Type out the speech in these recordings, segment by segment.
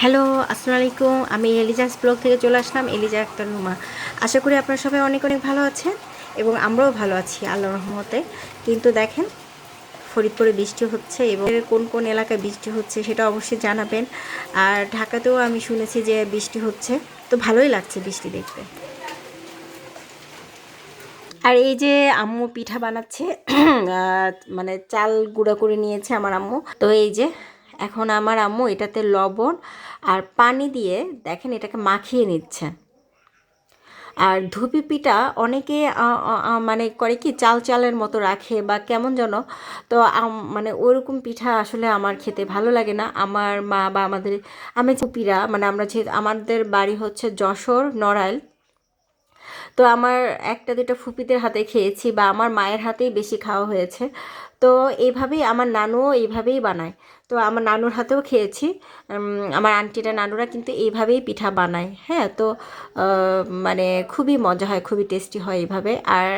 Hello আসসালামু আলাইকুম আমি এলিজাস ব্লগ থেকে চলে আসলাম, এলিজা আক্তার নুমা আশা করি আপনারা সবাই অনেক অনেক ভালো আছেন এবং আমরাও ভালো আছি আল্লাহ রহমতে। কিন্তু দেখেন, ফরিদপুরে বৃষ্টি হচ্ছে এবং কোন কোন এলাকায় বৃষ্টি হচ্ছে সেটা অবশ্যই জানাবেন। আর ঢাকাতেও আমি শুনেছি যে বৃষ্টি হচ্ছে, তো ভালোই লাগছে বৃষ্টি দেখতে। আর এই যে আম্মু পিঠা বানাচ্ছে মানে চাল গুঁড়া করে নিয়েছে আমার আম্মু। তো এই যে এখন আমার আম্মু এটাতে লবণ আর পানি দিয়ে দেখেন এটাকে মাখিয়ে নিচ্ছে। আর ধুপি পিঠা অনেকে মানে করে কি চাল চালের মতো রাখে বা কেমন যেন, তো মানে ওরকম পিঠা আসলে আমার খেতে ভালো লাগে না। আমার মা বা আমাদের, আমি পিরা মানে আমরা যে, আমাদের বাড়ি হচ্ছে যশোর, নড়াইল। তো আমার একটা দুটো ফুপিদের হাতে খেয়েছি বা আমার মায়ের হাতেই বেশি খাওয়া হয়েছে। তো এইভাবেই আমার নানুও এইভাবেই বানায়। তো আমার নানুর হাতেও খেয়েছি। আমার আন্টিরা, নানুরা কিন্তু এইভাবেই পিঠা বানায় হ্যাঁ? তো মানে খুবই মজা হয়, খুবই টেস্টি হয় এইভাবে আর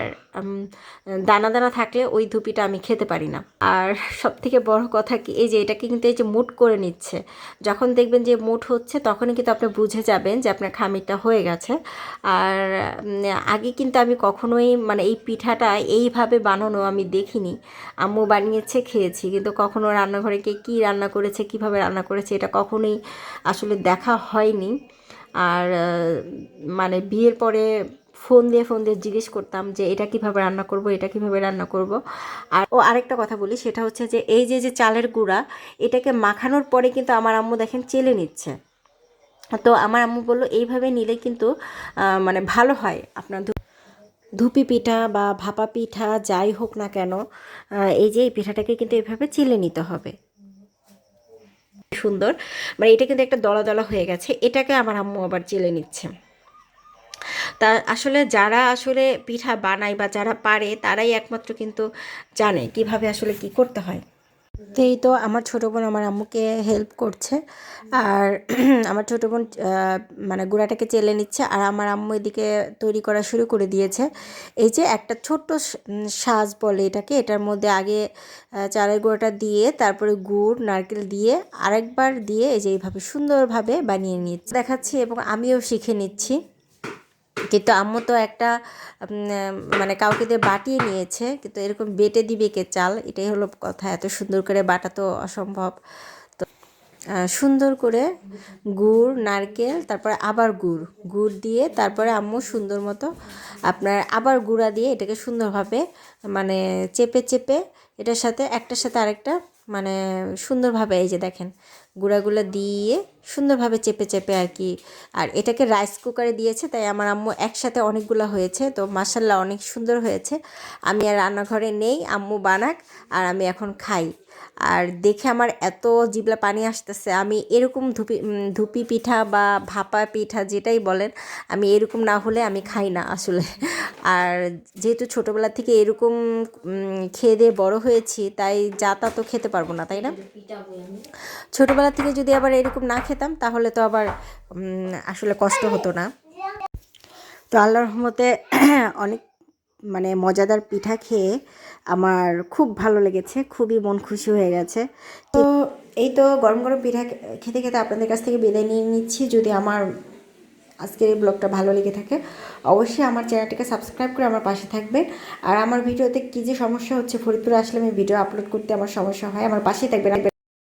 দানা দানা থাকলে ওই ধুপিটা আমি খেতে পারি না। আর সব থেকে বড় কথা কি, এই যে এটাকে কিন্তু এই যে মুট করে নিচ্ছে, যখন দেখবেন যে মুট হচ্ছে, তখনই কিন্তু আপনি বুঝে যাবেন যে আপনার খামিরটা হয়ে গেছে। আর আগে কিন্তু আমি কখনোই মানে এই পিঠাটা এইভাবে বানানো আমি দেখিনি। আম্মু বানিয়েছে, খেয়েছি। কিন্তু কখনো রান্নাঘরে কে কী রান্না করেছে, কীভাবে রান্না করেছে, এটা কখনোই আসলে দেখা হয়নি। আর মানে বিয়ের পরে ফোন দিয়ে ফোন দিয়ে জিজ্ঞেস করতাম যে, এটা কীভাবে রান্না করব, এটা কীভাবে রান্না করব? আর ও আরেকটা কথা বলি, সেটা হচ্ছে যে, এই যে যে চালের গুঁড়া, এটাকে মাখানোর পরে কিন্তু আমার আম্মু দেখেন চেলে নিচ্ছে। তো আমার আম্মু বলল, এইভাবে নিলে কিন্তু মানে ভালো হয়, আপনার ধুপি পিঠা বা ভাপা পিঠা যাই হোক না কেন এই যে এই পিঠাটাকে কিন্তু এভাবে চিলে নিতে হবে। সুন্দর। মানে এটা কিন্তু একটা দলা দলা হয়ে গেছে, এটাকে আমার আম্মু আবার চিলে নিচ্ছে। তা আসলে যারা আসলে পিঠা বানায় বা যারা পারে, তারাই একমাত্র কিন্তু জানে কীভাবে আসলে কি করতে হয়। এই তো আমার ছোটো বোন আমার আম্মুকে হেল্প করছে। আর আমার ছোটো বোন মানে গুঁড়াটাকে চেলে নিচ্ছে আর আমার আম্মু এদিকে তৈরি করা শুরু করে দিয়েছে। এই যে একটা ছোট্ট সাজ বলে এটাকে, এটার মধ্যে আগে চালের গুঁড়োটা দিয়ে, তারপরে গুড়, নারকেল দিয়ে আরেকবার দিয়ে এই যে এইভাবে সুন্দরভাবে বানিয়ে নিচ্ছে দেখাচ্ছি এবং আমিও শিখে নিচ্ছি। কিন্তু আম্মু তো একটা মানে কাউকে দিয়ে বাটিয়ে নিয়েছে, কিন্তু এরকম বেটে দিবে কে চাল? এটাই হলো কথা। এত সুন্দর করে বাটা তো অসম্ভব। তো সুন্দর করে গুড়, নারকেল, তারপরে আবার গুড়। গুড় দিয়ে তারপরে আম্মু সুন্দর মতো আপনার আবার গুঁড়া দিয়ে এটাকে সুন্দরভাবে মানে চেপে চেপে এটার সাথে একটার সাথে আরেকটা মানে সুন্দরভাবে এই যে দেখেন, গুঁড়াগুলো দিয়ে সুন্দরভাবে চেপে চেপে আর কি, আর এটাকে রাইস কুকারে দিয়েছে, তাই আমার আম্মু একসাথে অনেকগুলো হয়েছে, তো মাসাল্লাহ অনেক সুন্দর হয়েছে। আমি আর রান্নাঘরে নেই, আম্মু বানাক, আর আমি এখন খাই। আর দেখে আমার এত জিবলা পানি আসতেছে। আমি এরকম ধুপি ধুপি পিঠা বা ভাপা পিঠা যেটাই বলেন, আমি এরকম না হলে আমি খাই না আসলে। আর যেহেতু ছোটোবেলা থেকে এরকম খেয়ে দিয়ে বড় হয়েছি, তাই যা তা তো খেতে পারব না, তাই না? ছোটোবেলা থেকে যদি আবার এরকম না খেতাম, তাহলে তো আবার আসলে কষ্ট হতো না। তো আল্লাহর রহমতে অনেক মানে মজাদার পিঠা খেয়ে আমার খুব ভালো লেগেছে, খুবই মন খুশি হয়ে গেছে। তো এই তো গরম গরম পিঠা খেতে খেতে আপনাদের কাছ থেকে বিদায় নিয়ে নিচ্ছি। যদি আমার আজকের এই ব্লগটা ভালো লেগে থাকে, অবশ্যই আমার চ্যানেলটিকে সাবস্ক্রাইব করে আমার পাশে থাকবেন। আর আমার ভিডিওতে কী যে সমস্যা হচ্ছে, ফরিদপুরে আসলে আমি ভিডিও আপলোড করতে আমার সমস্যা হয়, আমার পাশেই থাকবেন।